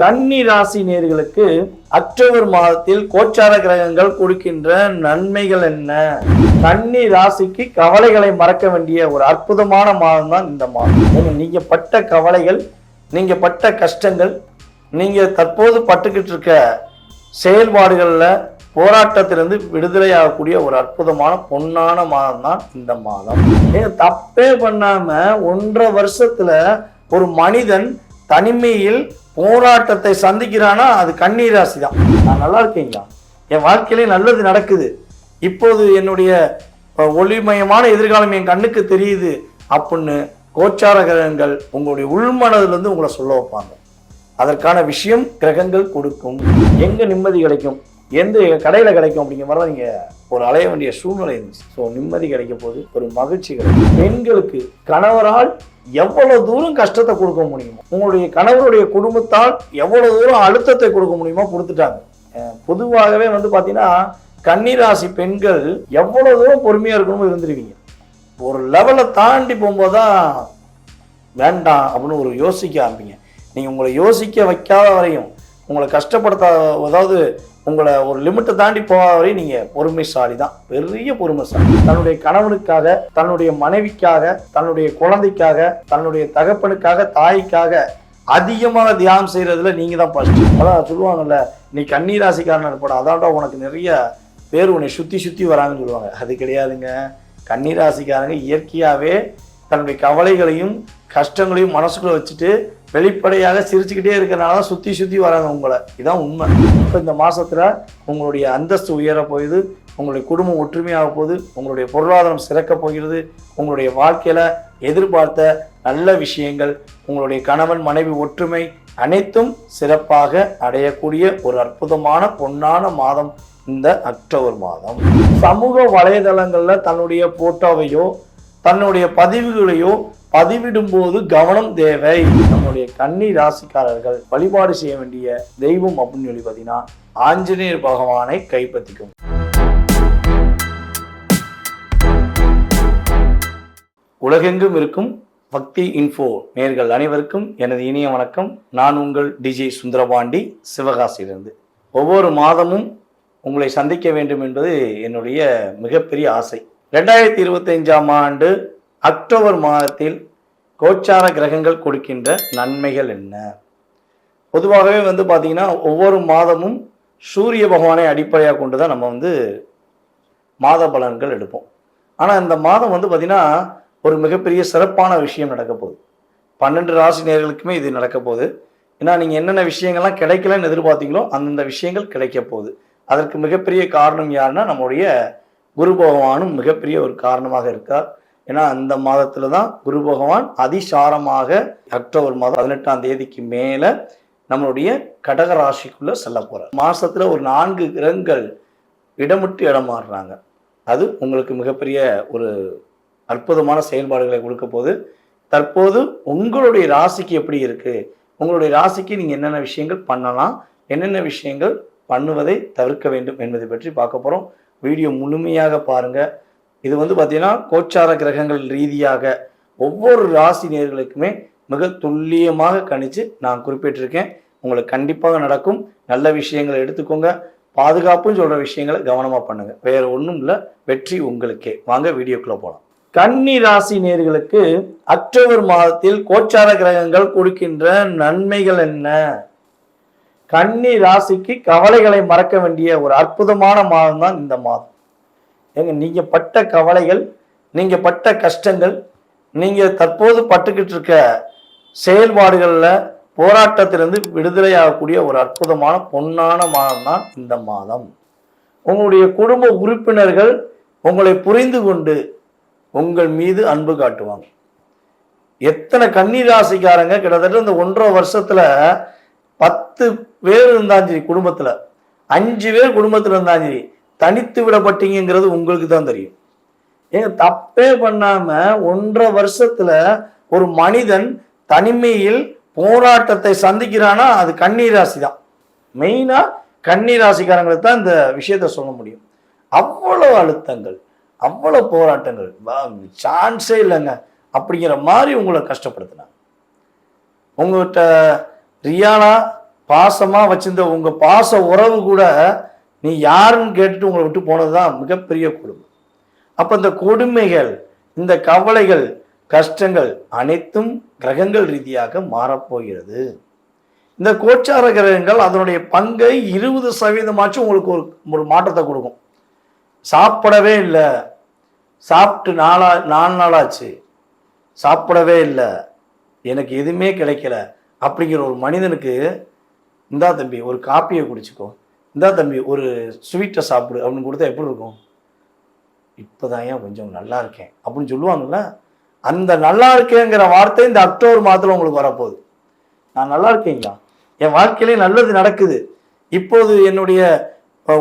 கன்னி ராசி நேர்களுக்கு அக்டோபர் மாதத்தில் கோச்சார கிரகங்கள் கொடுக்கின்ற நன்மைகள் என்ன? கன்னி ராசிக்கு கவலைகளை மறக்க வேண்டிய ஒரு அற்புதமான மாதம் தான் இந்த மாதம். நீங்க பட்ட கவலைகள் நீங்க பட்ட கஷ்டங்கள் நீங்க தற்போது பட்டுக்கிட்டு இருக்க செயல்பாடுகளில் போராட்டத்திலிருந்து விடுதலையாகக்கூடிய ஒரு அற்புதமான பொன்னான மாதம் தான் இந்த மாதம். தப்பே பண்ணாம ஒன்றரை வருஷத்துல ஒரு மனிதன் தனிமையில் போராட்டத்தை சந்திக்கிறானா? அது கண்ணீர் ராசி தான் நான் நல்லா இருக்கீங்களா? என் வாழ்க்கையிலே நல்லது நடக்குது. இப்போது என்னுடைய ஒளிமயமான எதிர்காலம் என் கண்ணுக்கு தெரியுது அப்படின்னு கோச்சார கிரகங்கள் உங்களுடைய உள்மனதிலிருந்து உங்களை சொல்ல வைப்பாங்க. அதற்கான விஷயம் கிரகங்கள் கொடுக்கும். எங்க நிம்மதி கிடைக்கும்? எந்த கடையில் கிடைக்கும் அப்படிங்கிற மாதிரி நீங்கள் ஒரு அலைய வேண்டிய சூழ்நிலை இருந்துச்சு. ஸோ நிம்மதி கிடைக்க போது ஒரு மகிழ்ச்சி கிடைக்கும். பெண்களுக்கு கணவரால் எவ்வளவு தூரம் கஷ்டத்தை கொடுக்க முடியுமோ உங்களுடைய கணவருடைய குடும்பத்தால் எவ்வளவு தூரம் அழுத்தத்தை கொடுக்க முடியுமோ கொடுத்துட்டாங்க. பொதுவாகவே வந்து பார்த்தீங்கன்னா கன்னிராசி பெண்கள் எவ்வளவு தூரம் பொறுமையாக இருக்கணுமோ இருந்துருவீங்க ஒரு லெவலை தாண்டி போகும்போது தான் வேண்டாம் அப்படின்னு ஒரு யோசிக்க ஆரம்பிங்க. நீங்கள் உங்களை யோசிக்க வைக்காத வரையும் உங்களை கஷ்டப்படுத்த அதாவது உங்களை ஒரு லிமிட்டை தாண்டி போகாத வரையும் நீங்கள் பொறுமைசாலி தான் பெரிய பொறுமைசாலி. தன்னுடைய கணவனுக்காக தன்னுடைய மனைவிக்காக தன்னுடைய குழந்தைக்காக தன்னுடைய தகப்பனுக்காக தாய்க்காக அதிகமாக தியானம் செய்கிறதுல நீங்கள் தான் ஃபஸ்ட்டு அதான் சொல்லுவாங்கல்ல நீ கண்ணீராசிக்காரன் இருப்பட அதான்டா உனக்கு நிறைய பேர் உன்னை சுற்றி சுற்றி வராங்கன்னு சொல்லுவாங்க. அது கிடையாதுங்க. கண்ணீராசிக்காரங்க இயற்கையாகவே தன்னுடைய கவலைகளையும் கஷ்டங்களையும் மனசுக்குள்ள வச்சுட்டு வெளிப்படையாக சிரிச்சுக்கிட்டே இருக்கிறனால தான் சுற்றி சுற்றி வராங்க உங்களை. இதான் உண்மை. இப்போ இந்த மாதத்தில் உங்களுடைய அந்தஸ்து உயர போகுது உங்களுடைய குடும்பம் ஒற்றுமையாக போகுது உங்களுடைய பொருளாதாரம் சிறக்க போகிறது உங்களுடைய வாழ்க்கையில் எதிர்பார்த்த நல்ல விஷயங்கள் உங்களுடைய கணவன் மனைவி ஒற்றுமை அனைத்தும் சிறப்பாக அடையக்கூடிய ஒரு அற்புதமான பொன்னான மாதம் இந்த அக்டோபர் மாதம். சமூக வலைதளங்களில் தன்னுடைய போட்டோவையோ தன்னுடைய பதிவுகளையோ பதிவிடும் போது கவனம் தேவை. நம்முடைய கன்னி ராசிக்காரர்கள் வழிபாடு செய்ய வேண்டிய தெய்வம் அப்படின்னு சொல்லி பார்த்தீங்கன்னா ஆஞ்சநேயர் பகவானை கைப்பற்றிக்கும். உலகெங்கும் இருக்கும் பக்தி இன்ஃபோ நேர்கள் அனைவருக்கும் எனது இனிய வணக்கம். நான் உங்கள் டிஜே சுந்தரபாண்டி சிவகாசியிலிருந்து. ஒவ்வொரு மாதமும் உங்களை சந்திக்க வேண்டும் என்பது என்னுடைய மிகப்பெரிய ஆசை. ரெண்டாயிரத்தி இருபத்தைந்தாம் ஆண்டு அக்டோபர் மாதத்தில் கோச்சார கிரகங்கள் கொடுக்கின்ற நன்மைகள் என்ன? பொதுவாகவே வந்து பார்த்திங்கன்னா ஒவ்வொரு மாதமும் சூரிய பகவானை அடிப்படையாக கொண்டு தான் நம்ம வந்து மாத பலன்கள் எடுப்போம். ஆனால் இந்த மாதம் வந்து பார்த்திங்கன்னா ஒரு மிகப்பெரிய சிறப்பான விஷயம் நடக்க போகுது. பன்னெண்டு ராசி நேர்களுக்குமே இது நடக்க போகுது. ஏன்னா நீங்கள் என்னென்ன விஷயங்கள்லாம் கிடைக்கலன்னு எதிர்பார்த்தீங்களோ அந்தந்த விஷயங்கள் கிடைக்க போகுது. அதற்கு மிகப்பெரிய காரணம் யாருன்னா நம்முடைய குரு பகவானும் மிகப்பெரிய ஒரு காரணமாக இருக்கார். ஏன்னா அந்த மாதத்துல தான் குரு பகவான் அதிசாரமாக அக்டோபர் மாதம் பதினெட்டாம் தேதிக்கு மேல நம்மளுடைய கடக ராசிக்குள்ள செல்ல போறார். மாசத்துல ஒரு நான்கு கிரகங்கள் இடமிட்டு இடம் மாறுறாங்க அது உங்களுக்கு மிகப்பெரிய ஒரு அற்புதமான செயல்பாடுகளை கொடுக்க போது தற்போது உங்களுடைய ராசிக்கு எப்படி இருக்கு? உங்களுடைய ராசிக்கு நீங்கள் என்னென்ன விஷயங்கள் பண்ணலாம்? என்னென்ன விஷயங்கள் பண்ணுவதை தவிர்க்க வேண்டும் என்பதை பற்றி பார்க்க போகிறோம் வீடியோ முழுமையாக பாருங்கள் இது வந்து பார்த்தீங்கன்னா கோச்சார கிரகங்கள் ரீதியாக ஒவ்வொரு ராசி நேர்களுக்குமே மிக துல்லியமாக கணிச்சு நான் குறிப்பிட்டிருக்கேன். உங்களுக்கு கண்டிப்பாக நடக்கும். நல்ல விஷயங்களை எடுத்துக்கோங்க. பாதுகாப்புன்னு சொல்கிற விஷயங்களை கவனமாக பண்ணுங்கள் வேறு ஒன்றும் இல்லை. வெற்றி உங்களுக்கே. வாங்க வீடியோக்குள்ளே போகலாம் கன்னி ராசி நேர்களுக்கு அக்டோபர் மாதத்தில் கோச்சார கிரகங்கள் கொடுக்கின்ற நன்மைகள் என்ன? கன்னி ராசிக்கு கவலைகளை மறக்க வேண்டிய ஒரு அற்புதமான மாதம் தான் இந்த மாதம். ஏங்க நீங்கள் பட்ட கவலைகள் நீங்கள் பட்ட கஷ்டங்கள் நீங்கள் தற்போது பட்டுக்கிட்டு இருக்க செயல்பாடுகளில் போராட்டத்திலிருந்து விடுதலையாகக்கூடிய ஒரு அற்புதமான பொன்னான மாதம் தான் இந்த மாதம். உங்களுடைய குடும்ப உறுப்பினர்கள் உங்களை புரிந்து கொண்டு உங்கள் மீது அன்பு காட்டுவாங்க. எத்தனை கன்னிராசிக்காரங்க கிட்டத்தட்ட இந்த ஒன்றரை வருஷத்தில் பத்து பேர் இருந்தாலும் சரி குடும்பத்தில். அஞ்சு பேர் குடும்பத்தில் இருந்தாலும் சரி தனித்து விடப்பட்டீங்கிறது உங்களுக்கு தான் தெரியும். ஏங்க தப்பே பண்ணாம ஒன்றரை வருஷத்துல ஒரு மனிதன் தனிமையில் போராட்டத்தை சந்திக்கிறானா? அது கன்னிராசி தான் மெயினா ராசிக்காரங்களுக்கு தான் இந்த விஷயத்த சொல்ல முடியும். அவ்வளவு அழுத்தங்கள் அவ்வளவு போராட்டங்கள் சான்ஸே இல்லைங்க. அப்படிங்கிற மாதிரி உங்களை கஷ்டப்படுத்தினாங்க. உங்கள்கிட்ட ரியானா பாசமா வச்சிருந்த உங்க பாச உறவு கூட நீ யாருன்னு கேட்டுட்டு உங்களை விட்டு போனது தான் மிகப்பெரிய கொடுமை. அப்போ இந்த கொடுமைகள் இந்த கவலைகள் கஷ்டங்கள் அனைத்தும் கிரகங்கள் ரீதியாக மாறப்போகிறது. இந்த கோச்சார கிரகங்கள் அதனுடைய பங்கை இருபது சதவீதமாச்சும் உங்களுக்கு ஒரு ஒரு மாற்றத்தை கொடுக்கும். சாப்பிடவே இல்லை. சாப்பிட்டு நாளா நாலு நாளாச்சு. சாப்பிடவே இல்லை. எனக்கு எதுவுமே கிடைக்கல. அப்படிங்கிற ஒரு மனிதனுக்கு இந்தா தம்பி ஒரு காப்பியை குடிச்சுக்கோ. இந்தா தம்பி ஒரு ஸ்வீட்டை சாப்பிடு அப்படின்னு கொடுத்தா எப்படி இருக்கும்? இப்போதான் ஏன் கொஞ்சம் நல்லா இருக்கேன் அப்படின்னு சொல்லுவாங்கல்ல? அந்த நல்லா இருக்கேங்கிற வார்த்தை இந்த அக்டோபர் மாதத்தில் உங்களுக்கு வரப்போகுது. நான் நல்லா இருக்கேங்களா? என் வாழ்க்கையிலே நல்லது நடக்குது. இப்போது என்னுடைய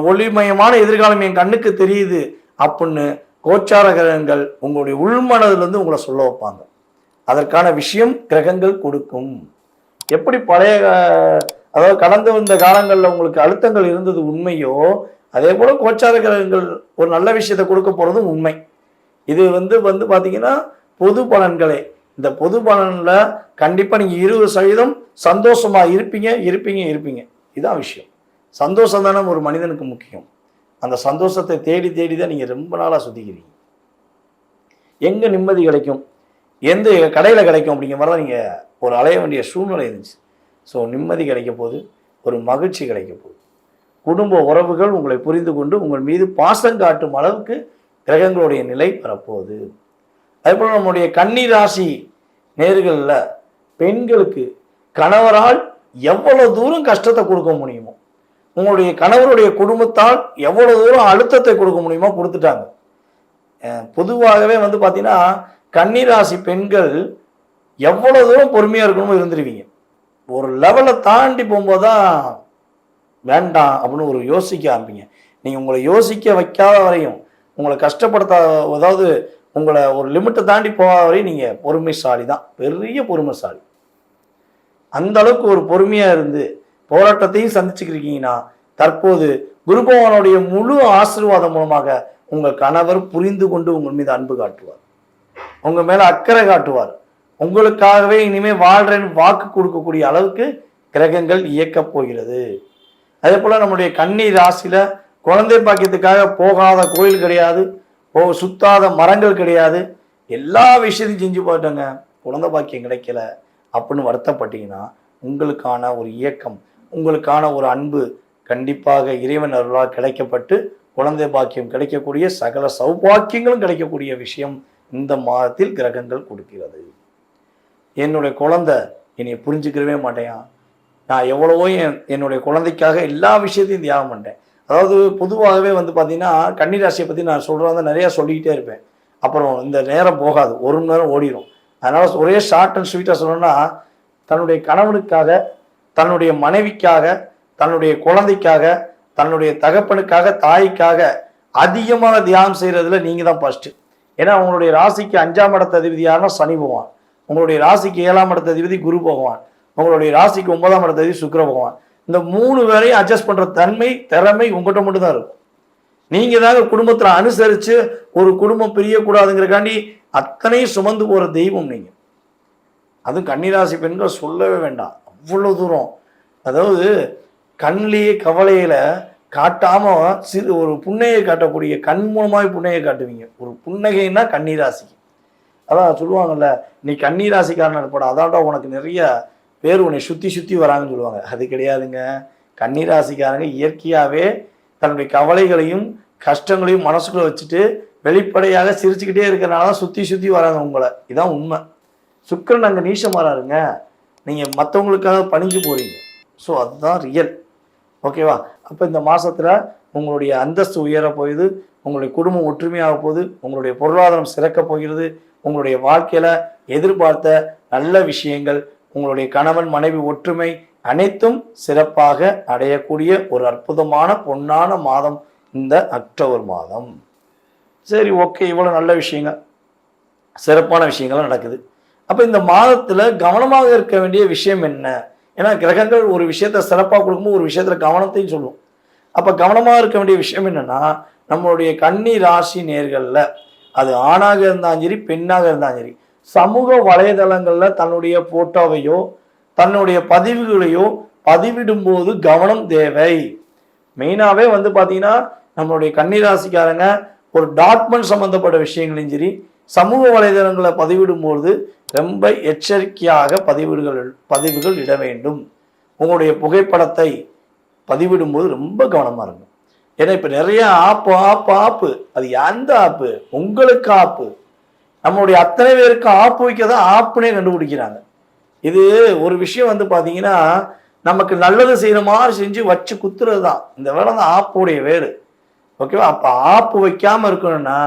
ஒளிமயமான எதிர்காலம் என் கண்ணுக்கு தெரியுது அப்படின்னு கோச்சார கிரகங்கள் உங்களுடைய உள்மனதுலேருந்து உங்களை சொல்ல வைப்பாங்க. அதற்கான விஷயம் கிரகங்கள் கொடுக்கும். எப்படி பழைய அதாவது கடந்து வந்த காலங்களில் உங்களுக்கு அழுத்தங்கள் இருந்தது உண்மையோ அதே போல கோச்சார கிரகங்கள் ஒரு நல்ல விஷயத்தை கொடுக்க போகிறதும் உண்மை. இது வந்து வந்து பார்த்தீங்கன்னா பொது பலன்களே. இந்த பொது பலனில் கண்டிப்பாக நீங்கள் இருபது சதவீதம் சந்தோஷமாக இருப்பீங்க இருப்பீங்க இருப்பீங்க. இதுதான் விஷயம். சந்தோஷம் தானே ஒரு மனிதனுக்கு முக்கியம். அந்த சந்தோஷத்தை தேடி தேடி தான் நீங்கள் ரொம்ப நாளாக சுத்திக்கிறீங்க. எங்கே நிம்மதி கிடைக்கும்? எந்த கடையில் கிடைக்கும் அப்படிங்கிற மாதிரி தான் நீங்கள் ஒரு அலைய வேண்டிய சூழ்நிலை இருந்துச்சு. ஸோ நிம்மதி கிடைக்க போது ஒரு மகிழ்ச்சி கிடைக்க போகுது குடும்ப உறவுகள் உங்களை புரிந்து கொண்டு உங்கள் மீது பாசம் காட்டும் அளவுக்கு கிரகங்களுடைய நிலை வரப்போகுது. அதேபோல் நம்முடைய கன்னி ராசி நேர்களில் பெண்களுக்கு கணவரால் எவ்வளோ தூரம் கஷ்டத்தை கொடுக்க முடியுமோ உங்களுடைய கணவருடைய குடும்பத்தால் எவ்வளோ தூரம் அழுத்தத்தை கொடுக்க முடியுமோ கொடுத்துட்டாங்க. பொதுவாகவே வந்து பார்த்தீங்கன்னா கன்னிராசி பெண்கள் எவ்வளவு தூரம் பொறுமையாக இருக்கணுமோ இருந்துருவீங்க. ஒரு லெவலை தாண்டி போகும்போது தான் வேண்டாம் அப்படின்னு ஒரு யோசிக்க ஆரம்பிங்க. நீங்கள் உங்களை யோசிக்க வைக்காத வரையும் உங்களை கஷ்டப்படுத்த அதாவது உங்களை ஒரு லிமிட்டை தாண்டி போகாத வரையும் நீங்கள் பொறுமைசாலி தான் பெரிய பொறுமைசாலி. அந்த அளவுக்கு ஒரு பொறுமையாக இருந்து போராட்டத்தையும் சந்திச்சுக்கிருக்கீங்கன்னா தற்போது குரு பகவானுடைய முழு ஆசீர்வாதம் மூலமாக உங்கள் கணவர் புரிந்து கொண்டு உங்கள் மீது அன்பு காட்டுவார். உங்கள் மேலே அக்கறை காட்டுவார். உங்களுக்காகவே இனிமே வாழ்றேன்னு வாக்கு கொடுக்கக்கூடிய அளவுக்கு கிரகங்கள் இயக்கப் போகிறது. அதே போல் நம்முடைய கன்னி ராசியில் குழந்தை பாக்கியத்துக்காக போகாத கோயில் கிடையாது போ சுத்தாத மரங்கள் கிடையாது. எல்லா விஷயத்தையும் செஞ்சு போயிட்டோங்க. குழந்தை பாக்கியம் கிடைக்கல அப்படின்னு வருத்தப்பட்டீங்கன்னா உங்களுக்கான ஒரு இயக்கம் உங்களுக்கான ஒரு அன்பு கண்டிப்பாக இறைவன் அருளால் கிடைக்கப்பட்டு குழந்தை பாக்கியம் கிடைக்கக்கூடிய சகல சௌபாக்கியங்களும் கிடைக்கக்கூடிய விஷயம் இந்த மாதத்தில் கிரகங்கள் கொடுக்கிறது. என்னுடைய குழந்தை என்னை புரிஞ்சுக்கிறவே மாட்டேன் நான் எவ்வளவோ என் என்னுடைய குழந்தைக்காக எல்லா விஷயத்தையும் தியாகம் பண்ணிட்டேன். அதாவது பொதுவாகவே வந்து பார்த்தீங்கன்னா கன்னிராசியை பற்றி நான் சொல்கிறத நிறையா சொல்லிக்கிட்டே இருப்பேன். அப்புறம் இந்த நேரம் போகாது ஒரு மணி நேரம் ஓடிடும் அதனால் ஒரே ஷார்ட் அண்ட் ஸ்வீட்டாக சொல்லணும்னா தன்னுடைய கணவனுக்காக தன்னுடைய மனைவிக்காக தன்னுடைய குழந்தைக்காக தன்னுடைய தகப்பனுக்காக தாய்க்காக அதிகமாக தியானம் செய்கிறதுல நீங்கள் தான் ஃபஸ்ட்டு ஏன்னா அவங்களுடைய ராசிக்கு அஞ்சாம் இடத்த அதிபதி சனி போவான் உங்களுடைய ராசிக்கு ஏழாம் இடத்த அதிபதி குரு பகவான். உங்களுடைய ராசிக்கு ஒன்பதாம் இடத்த அதிபதி சுக்கர பகவான். இந்த மூணு பேரையும் அட்ஜஸ்ட் பண்ணுற தன்மை திறமை உங்கள்கிட்ட மட்டும் தான் இருக்கும். நீங்கள் தாங்க குடும்பத்தில் அனுசரித்து ஒரு குடும்பம் பிரியக்கூடாதுங்கிறக்காண்டி அத்தனையும் சுமந்து போகிற தெய்வம் நீங்கள் அதுவும் கன்னிராசி பெண்கள் சொல்லவே வேண்டாம். அவ்வளோ தூரம். அதாவது கண்ணிலேயே கவலையில் காட்டாமல் சிறு ஒரு புன்னையை காட்டக்கூடிய கண் மூலமாவே புன்னையை காட்டுவீங்க. ஒரு புன்னகைன்னா கன்னிராசிக்கு. அதான் சொல்லுவாங்கல்ல நீ கன்னிராசிக்காரன் இருப்பட அதான்டா உனக்கு நிறைய பேர் உன்னை சுற்றி சுற்றி வராங்கன்னு சொல்லுவாங்க. அது கிடையாதுங்க. கன்னிராசிக்காரங்க இயற்கையாகவே தன்னுடைய கவலைகளையும் கஷ்டங்களையும் மனசுக்குள்ளே வச்சுட்டு வெளிப்படையாக சிரிச்சுக்கிட்டே இருக்கிறனால தான் சுற்றி சுற்றி வராங்க உங்களை. இதான் உண்மை. சுக்கரன் அங்கே நீசமாறாருங்க நீங்கள் மற்றவங்களுக்காக பணிஞ்சு போகிறீங்க ஸோ அதுதான் ரியல் ஓகேவா அப்போ இந்த மாதத்தில் உங்களுடைய அந்தஸ்து உயர போகுது உங்களுடைய குடும்பம் ஒற்றுமையாக போகுது உங்களுடைய பொருளாதாரம் சிறக்க போகிறது உங்களுடைய வாழ்க்கையில் எதிர்பார்த்த நல்ல விஷயங்கள் உங்களுடைய கணவன் மனைவி ஒற்றுமை அனைத்தும் சிறப்பாக அடையக்கூடிய ஒரு அற்புதமான பொன்னான மாதம் இந்த அக்டோபர் மாதம். சரி ஓகே இவ்வளோ நல்ல விஷயங்கள் சிறப்பான விஷயங்கள்லாம் நடக்குது. அப்போ இந்த மாதத்தில் கவனமாக இருக்க வேண்டிய விஷயம் என்ன? ஏன்னா கிரகங்கள் ஒரு விஷயத்த சிறப்பாக கொடுக்கும்போது ஒரு விஷயத்தில் கவனத்தையும் சொல்லும். அப்போ கவனமாக இருக்க வேண்டிய விஷயம் என்னன்னா நம்மளுடைய கன்னி ராசி நேர்களில் அது ஆணாக இருந்தாலும் சரி பெண்ணாக இருந்தாலும் சரி சமூக வலைதளங்களில் தன்னுடைய போட்டோவையோ தன்னுடைய பதிவுகளையோ பதிவிடும்போது கவனம் தேவை. மெயினாகவே வந்து பார்த்தீங்கன்னா நம்மளுடைய கன்னிராசிக்காரங்க ஒரு டாக்குமெண்ட் சம்மந்தப்பட்ட விஷயங்களையும் சரி சமூக வலைதளங்களை பதிவிடும்போது ரொம்ப எச்சரிக்கையாக பதிவுகள் பதிவுகள் இட வேண்டும். உங்களுடைய புகைப்படத்தை பதிவிடும்போது ரொம்ப கவனமாக இருக்கும் ஏன்னா இப்போ நிறைய ஆப்பு ஆப்பு ஆப்பு. அது எந்த ஆப்பு? உங்களுக்கு ஆப்பு. நம்மளுடைய அத்தனை பேருக்கு ஆப்பு வைக்க தான் ஆப்புனே கண்டுபிடிக்கிறாங்க. இது ஒரு விஷயம் வந்து பார்த்தீங்கன்னா நமக்கு நல்லது செய்கிற மாதிரி செஞ்சு வச்சு குத்துறது தான் இந்த வேலை தான் ஆப்புடைய வேறு. ஓகேவா அப்போ ஆப்பு வைக்காம இருக்கணும்னா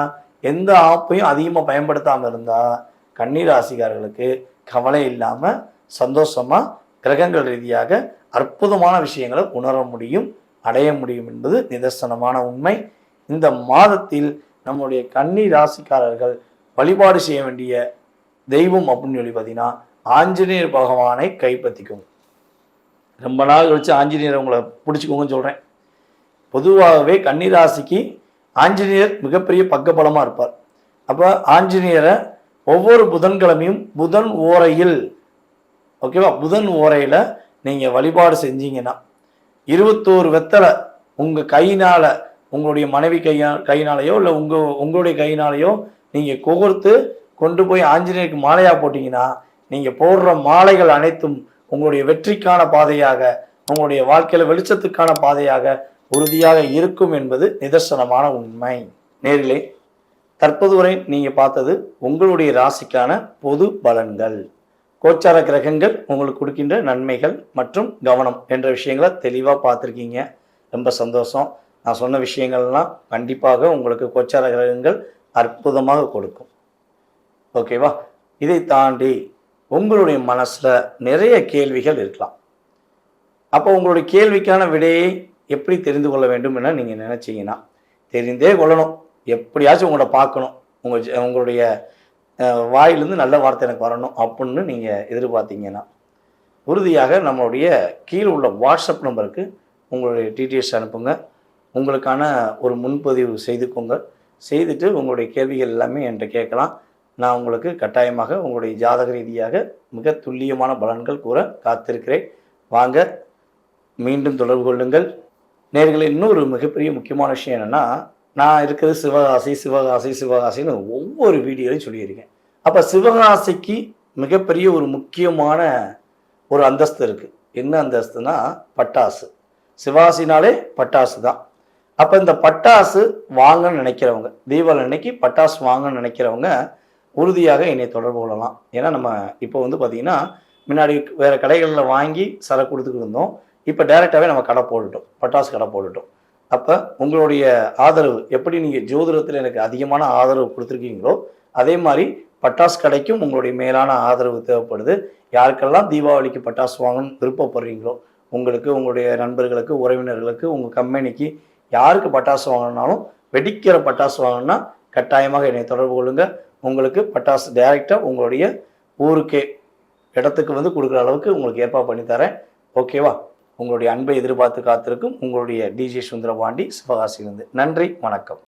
எந்த ஆப்பையும் அதிகமாக பயன்படுத்தாமல் இருந்தால் கன்னிராசிக்காரர்களுக்கு கவலை இல்லாமல் சந்தோஷமாக கிரகங்கள் ரீதியாக அற்புதமான விஷயங்களை உணர முடியும். அடைய முடியும் என்பது நிதர்சனமான உண்மை. இந்த மாதத்தில் நம்முடைய கன்னி ராசிக்காரர்கள் வழிபாடு செய்ய வேண்டிய தெய்வம் அப்படின்னு சொல்லி பார்த்தீங்கன்னா ஆஞ்சநேயர் பகவானை கைப்பற்றிக்கும் ரொம்ப நாள் கழிச்சு ஆஞ்சநேயர் உங்களை பிடிச்சிக்கோங்கன்னு சொல்கிறேன் பொதுவாகவே கன்னிராசிக்கு ஆஞ்சநேயர் மிகப்பெரிய பக்கபலமாக இருப்பார். அப்போ ஆஞ்சநேயரை ஒவ்வொரு புதன்கிழமையும் புதன் ஓரையில் ஓகேவா? புதன் ஓரையில் நீங்கள் வழிபாடு செஞ்சீங்கன்னா இருபத்தோரு வெத்தலை உங்கள் கையினால் உங்களுடைய மனைவி கையா கையினாலேயோ இல்லை உங்கள் உங்களுடைய கையினாலேயோ நீங்கள் கோர்த்து கொண்டு போய் ஆஞ்சநேயருக்கு மாலையாக போட்டிங்கன்னா நீங்கள் போடுற மாலைகள் அனைத்தும் உங்களுடைய வெற்றிக்கான பாதையாக உங்களுடைய வாழ்க்கையில் வெளிச்சத்துக்கான பாதையாக உறுதியாக இருக்கும் என்பது நிதர்சனமான உண்மை. நேரிலே தற்போது வரை நீங்கள் பார்த்தது உங்களுடைய ராசிக்கான பொது பலன்கள். கோச்சார கிரகங்கள் உங்களுக்கு கொடுக்கின்ற நன்மைகள் மற்றும் கவனம் என்ற விஷயங்களை தெளிவாக பார்த்துருக்கீங்க. ரொம்ப சந்தோஷம். நான் சொன்ன விஷயங்கள்லாம் கண்டிப்பாக உங்களுக்கு கோச்சார கிரகங்கள் அற்புதமாக கொடுக்கும். ஓகேவா? இதை தாண்டி உங்களுடைய மனசில் நிறைய கேள்விகள் இருக்கலாம். அப்போ உங்களுடைய கேள்விக்கான விடையை எப்படி தெரிந்து கொள்ள வேண்டும் என நீங்கள் நினச்சிங்கன்னா தெரிந்தே கொள்ளணும். எப்படியாச்சும் உங்களோட பார்க்கணும். உங்கள் ஜ- உங்களுடைய வாயிலிருந்து நல்ல வார்த்தை எனக்கு வரணும் அப்படின்னு நீங்கள் எதிர்பார்த்தீங்கன்னா உறுதியாக நம்மளுடைய கீழே உள்ள வாட்ஸ்அப் நம்பருக்கு உங்களுடைய டீட்டெயில்ஸ் அனுப்புங்க. உங்களுக்கான ஒரு முன்பதிவு செய்துக்கோங்க. செய்துட்டு உங்களுடைய கேள்விகள் எல்லாமே என்கிட்ட கேட்கலாம். நான் உங்களுக்கு கட்டாயமாக உங்களுடைய ஜாதக ரீதியாக மிக துல்லியமான பலன்கள் கூற காத்திருக்கிறேன். வாங்க மீண்டும் தொடர்பு கொள்ளுங்கள். நேர்களை இன்னொரு மிகப்பெரிய முக்கியமான விஷயம் என்னென்னா நான் இருக்கிறது சிவகாசி சிவகாசி சிவகாசின்னு ஒவ்வொரு வீடியோலையும் சொல்லியிருக்கேன். அப்போ சிவகாசிக்கு மிகப்பெரிய ஒரு முக்கியமான ஒரு அந்தஸ்து இருக்குது என்ன அந்தஸ்துனா பட்டாசு. சிவாசினாலே பட்டாசு தான். அப்போ இந்த பட்டாசு வாங்கன்னு நினைக்கிறவங்க தீபாவளி அன்னைக்கு பட்டாசு வாங்கன்னு நினைக்கிறவங்க உறுதியாக என்னை தொடர்பு கொள்ளலாம். ஏன்னா நம்ம இப்போ வந்து பார்த்திங்கன்னா முன்னாடி வேறு கடைகளில் வாங்கி சரக்கு கொடுத்துக்கிட்டு இருந்தோம். இப்போ டைரெக்டாகவே நம்ம கடை போட்டுட்டோம். பட்டாசு கடை போட்டுட்டோம். அப்போ உங்களுடைய ஆதரவு எப்படி நீங்கள் ஜோதிடத்தில் எனக்கு அதிகமான ஆதரவு கொடுத்துருக்கீங்களோ அதே மாதிரி பட்டாசு கடைக்கும் உங்களுடைய மேலான ஆதரவு தேவைப்படுது. யாருக்கெல்லாம் தீபாவளிக்கு பட்டாசு வாங்கணும்னு விருப்பப்படுறீங்களோ உங்களுக்கு உங்களுடைய நண்பர்களுக்கு உறவினர்களுக்கு உங்கள் கம்பெனிக்கு யாருக்கு பட்டாசு வாங்கணும்னாலும் வெடிக்கிற பட்டாசு வாங்கணும்னா கட்டாயமாக என்னை தொடர்பு கொள்ளுங்கள் உங்களுக்கு பட்டாசு டைரெக்டாக உங்களுடைய ஊருக்கே இடத்துக்கு வந்து கொடுக்குற அளவுக்கு உங்களுக்கு ஏற்பாடு பண்ணி தரேன். ஓகேவா உங்களுடைய அன்பை எதிர்பார்த்து காத்திருக்கும் உங்களுடைய டிஜே சுந்தரபாண்டி சிவகாசியிலிருந்து. நன்றி வணக்கம்.